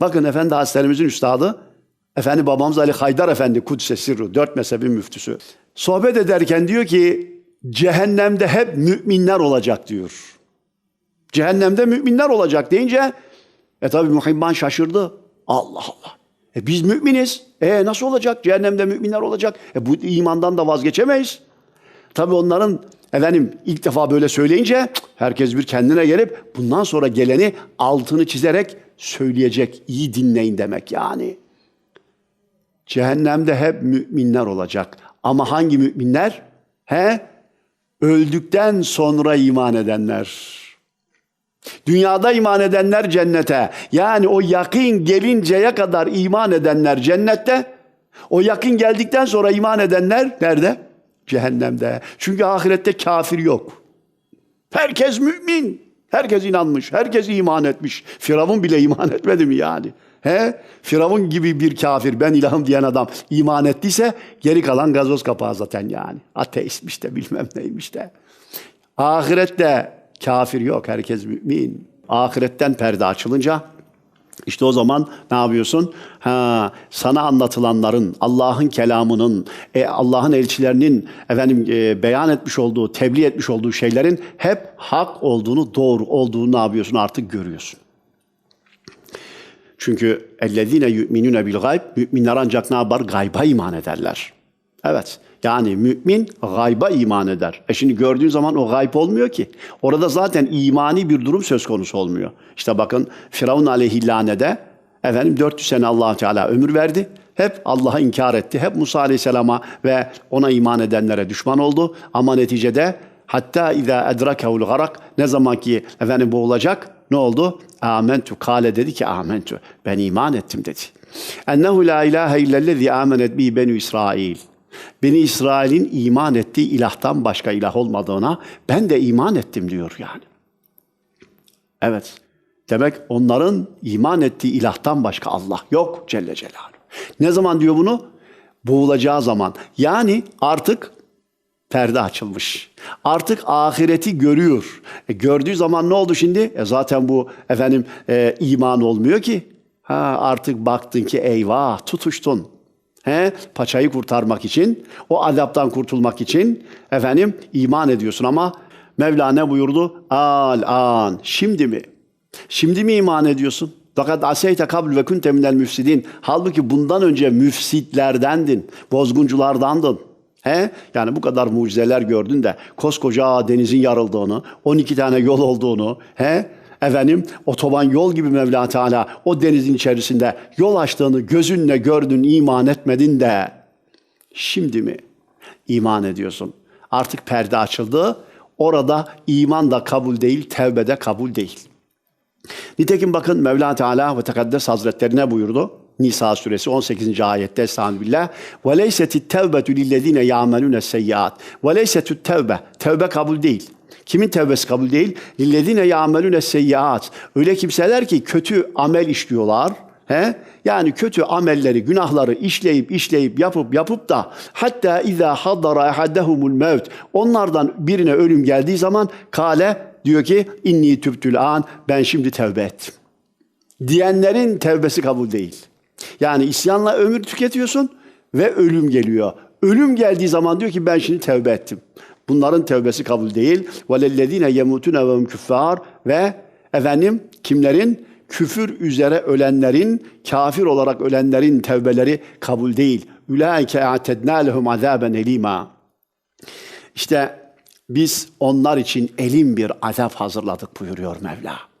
Bakın Efendi Hazretlerimizin üstadı, Efendi babamız Ali Haydar Efendi Kudüs'e sirru, dört mezhebin müftüsü. Sohbet ederken diyor ki, cehennemde hep müminler olacak diyor. Cehennemde müminler olacak deyince, e tabi Muhibban şaşırdı. Allah Allah. E biz müminiz. E nasıl olacak? Cehennemde müminler olacak. E bu imandan da vazgeçemeyiz. Tabi onların efendim ilk defa böyle söyleyince herkes bir kendine gelip bundan sonra geleni altını çizerek söyleyecek. İyi dinleyin demek yani. Cehennemde hep müminler olacak. Ama hangi müminler? He? Öldükten sonra iman edenler. Dünyada iman edenler cennete. Yani o yakın gelinceye kadar iman edenler cennette. O yakın geldikten sonra iman edenler nerede? Cehennemde. Çünkü ahirette kafir yok. Herkes mümin. Herkes inanmış. Herkes iman etmiş. Firavun bile iman etmedi mi yani? He? Firavun gibi bir kafir ben ilahım diyen adam iman ettiyse geri kalan gazoz kapağı zaten yani. Ateistmiş de bilmem neymiş de. Ahirette kafir yok. Herkes mümin. Ahiretten perde açılınca işte o zaman ne yapıyorsun? Ha, sana anlatılanların, Allah'ın kelamının, e, Allah'ın elçilerinin efendim e, beyan etmiş olduğu, tebliğ etmiş olduğu şeylerin hep hak olduğunu, doğru olduğunu ne yapıyorsun artık görüyorsun. Çünkü ellezine yu'minune bil gayb, müminler ancak ne yapar? Gayba iman ederler. Evet. Yani mümin gayba iman eder. E şimdi gördüğün zaman o gayb olmuyor ki. Orada zaten imani bir durum söz konusu olmuyor. İşte bakın Firavun aleyhillâne'de efendim 400 sene allah Teala ömür verdi. Hep Allah'a inkar etti. Hep Musa aleyhisselama ve ona iman edenlere düşman oldu. Ama neticede hatta izâ edrakehul garak ne zaman ki efendim boğulacak ne oldu? Amentu kale dedi ki amentu. Ben iman ettim dedi. Ennehu la ilahe illellezî amenet bi benu İsrail. Beni İsrail'in iman ettiği ilahtan başka ilah olmadığına ben de iman ettim diyor yani. Evet. Demek onların iman ettiği ilahtan başka Allah yok Celle Celaluhu. Ne zaman diyor bunu? Boğulacağı zaman. Yani artık perde açılmış. Artık ahireti görüyor. E, gördüğü zaman ne oldu şimdi? E, zaten bu efendim e, iman olmuyor ki. Ha artık baktın ki eyvah tutuştun. He, paçayı kurtarmak için, o azaptan kurtulmak için efendim iman ediyorsun ama Mevla ne buyurdu? Al an. Şimdi mi? Şimdi mi iman ediyorsun? Fakat aseyte kabl ve kunte minel müfsidin. Halbuki bundan önce müfsitlerdendin, bozgunculardandın. He? Yani bu kadar mucizeler gördün de koskoca denizin yarıldığını, 12 tane yol olduğunu, he? Efendim otoban yol gibi Mevla Teala o denizin içerisinde yol açtığını gözünle gördün, iman etmedin de şimdi mi iman ediyorsun? Artık perde açıldı. Orada iman da kabul değil, tevbe de kabul değil. Nitekim bakın Mevla Teala ve Tekaddes Hazretleri ne buyurdu? Nisa suresi 18. ayette Estağfirullah. Ve leysetit tevbetu lillezine ya'melune seyyiat. Ve leysetut tevbe. Tevbe kabul değil. Kimin tevbesi kabul değil? Lillezine ya'melune seyyiat. Öyle kimseler ki kötü amel işliyorlar. He? Yani kötü amelleri, günahları işleyip işleyip yapıp yapıp da hatta iza haddara ahadehumul mevt. Onlardan birine ölüm geldiği zaman kale diyor ki inni tübtül an ben şimdi tevbe ettim. Diyenlerin tevbesi kabul değil. Yani isyanla ömür tüketiyorsun ve ölüm geliyor. Ölüm geldiği zaman diyor ki ben şimdi tevbe ettim. Bunların tevbesi kabul değil. وَلَلَّذ۪ينَ يَمُوتُونَ وَهُمْ küffar Ve efendim kimlerin? Küfür üzere ölenlerin, kafir olarak ölenlerin tevbeleri kabul değil. اُولَٰئِكَ اَعْتَدْنَا لَهُمْ عَذَابًا elima. İşte biz onlar için elim bir azap hazırladık buyuruyor Mevla.